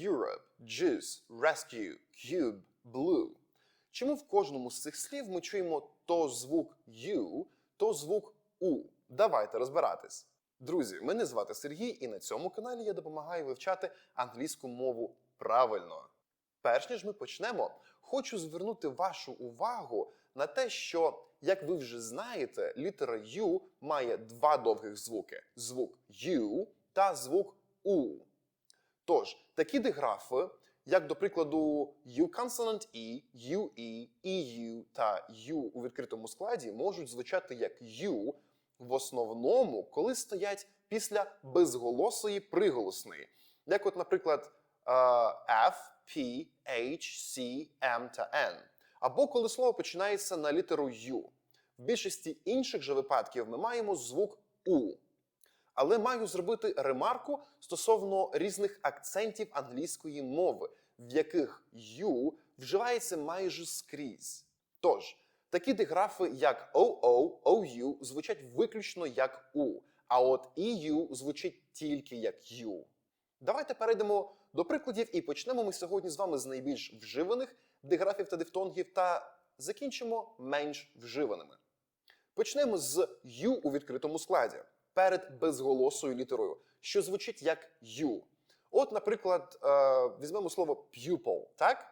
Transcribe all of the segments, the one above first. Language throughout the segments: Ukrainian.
Europe, juice, rescue, cube, blue. Чому в кожному з цих слів ми чуємо то звук U, то звук U? Давайте розбиратись. Друзі, мене звати Сергій, і на цьому каналі я допомагаю вивчати англійську мову правильно. Перш ніж ми почнемо, хочу звернути вашу увагу на те, що, як ви вже знаєте, літера U має два довгих звуки: звук U та звук U. Тож, такі диграфи, як до прикладу U consonant E, UE, EU та U у відкритому складі, можуть звучати як U в основному, коли стоять після безголосої приголосної. Як, от, наприклад, F, P, H, C, M та N. Або коли слово починається на літеру U. В більшості інших же випадків ми маємо звук U. Але маю зробити ремарку стосовно різних акцентів англійської мови, в яких «you» вживається майже скрізь. Тож, такі диграфи, як OO, OU звучать виключно як U, а от EU звучить тільки як U. Давайте перейдемо до прикладів і почнемо ми сьогодні з вами з найбільш вживаних диграфів та дифтонгів та закінчимо менш вживаними. Почнемо з U у відкритому складі перед безголосою літерою, що звучить як U. От, наприклад, е, візьмемо слово pupil, так?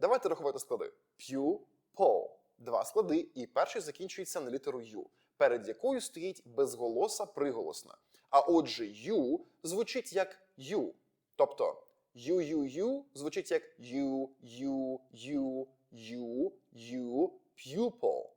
Давайте рахувати склади. Pupil. Два склади, і перший закінчується на літеру U, перед якою стоїть безголоса приголосна. А отже, U звучить як U. Тобто U-U-U звучить як U, U, U, U, U, pupil.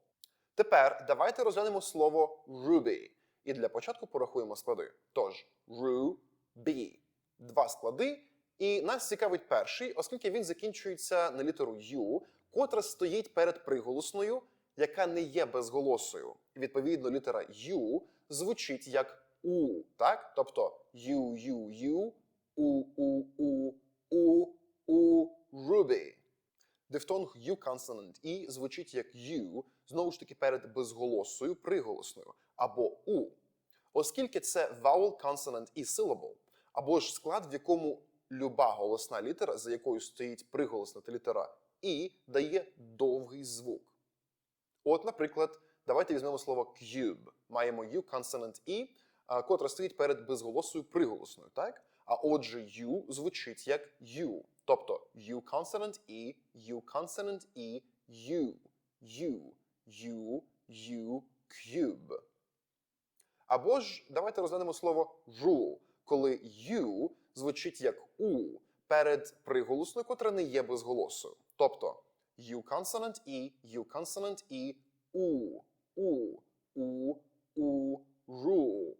Тепер давайте розглянемо слово ruby. І для початку порахуємо склади. Тож, ru, b. Два склади. І нас цікавить перший, оскільки він закінчується на літеру U, котра стоїть перед приголосною, яка не є безголосою. Відповідно, літера U звучить як У, так? Тобто U-U-U, У-У-У, У-У, Ruby. Дифтонг U consonant E звучить як U, знову ж таки перед безголосою приголосною, або U. Оскільки це vowel consonant і syllable, або ж склад, в якому люба голосна літера, за якою стоїть приголосна та літера І, дає довгий звук. От, наприклад, давайте візьмемо слово cube. Маємо U consonant E, котра стоїть перед безголосою приголосною, так? А отже, U звучить як U. Тобто U consonant E, U consonant E, U, U, U, cube. Або ж давайте розглянемо слово rule, коли U звучить як U перед приголосною, котра не є безголосою. Тобто U consonant E, U consonant E, U, U, U, U, rule.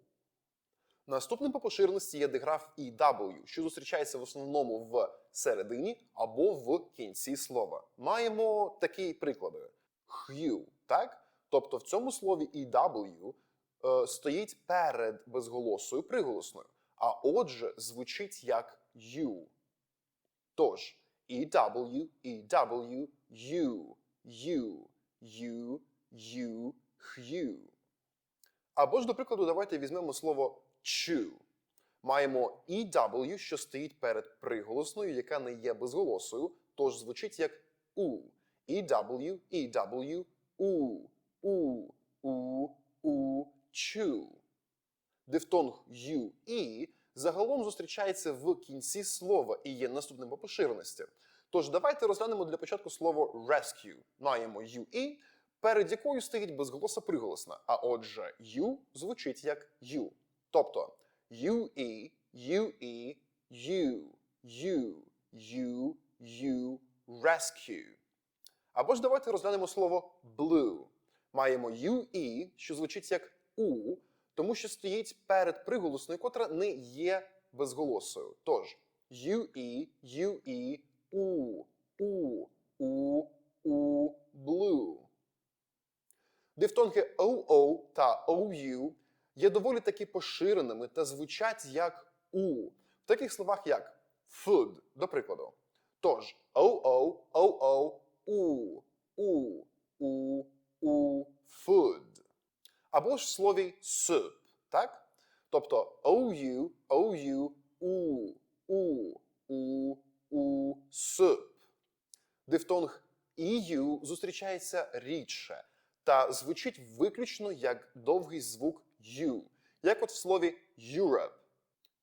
Наступним по поширеності є диграф EW, що зустрічається в основному в середині або в кінці слова. Маємо такі приклади: hue, так? Тобто в цьому слові EW е, стоїть перед безголосою приголосною, а отже, звучить як U. Тож EW, EW, U, U, U, U, hue. Або ж, до прикладу, давайте візьмемо слово chew. Маємо EW, що стоїть перед приголосною, яка не є безголосою, тож звучить як U. EW, EW, U, U, U, U, chew. Дифтонг U, E загалом зустрічається в кінці слова і є наступним по поширеності. Тож давайте розглянемо для початку слово rescue. Маємо UE, перед якою стоїть безголоса приголосна, а отже, U звучить як U. Тобто UE, UE, U, U, U, U, rescue. Або ж давайте розглянемо слово blue. Маємо UE, що звучить як U, тому що стоїть перед приголосною, котра не є безголосою. Тож UE, UE, U, U, U, U, blue. Дифтонги OO та OU є доволі таки поширеними та звучать як U. В таких словах як food, до прикладу. Тож OO, OO, U, U, U, U, food. Або ж в слові soup, так? Тобто OU, OU, U, U, U, soup. Дифтонг EU зустрічається рідше та звучить виключно як довгий звук U, як от в слові Europe.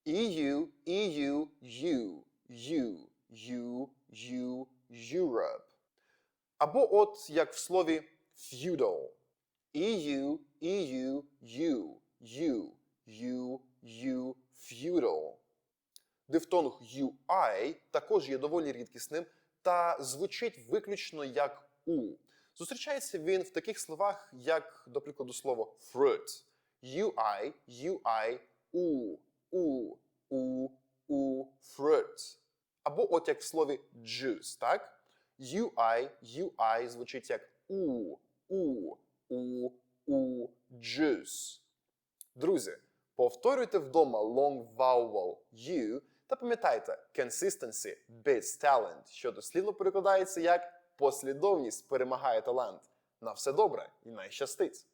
EU, EU, U, U, U, U, Europe. Або от як в слові feudal. EU, EU, U, U, U, U, feudal. Дифтонг UI також є доволі рідкісним та звучить виключно як У. Зустрічається він в таких словах, як, до прикладу, слово fruit. UI, UI, U, U, U, U, fruit. Або от як в слові juice, так? UI, UI звучить як У, У, У, У, juice. Друзі, повторюйте вдома long vowel U та пам'ятайте, consistency beats talent, що дослідно перекладається як послідовність перемагає талант. На все добре і найщастить!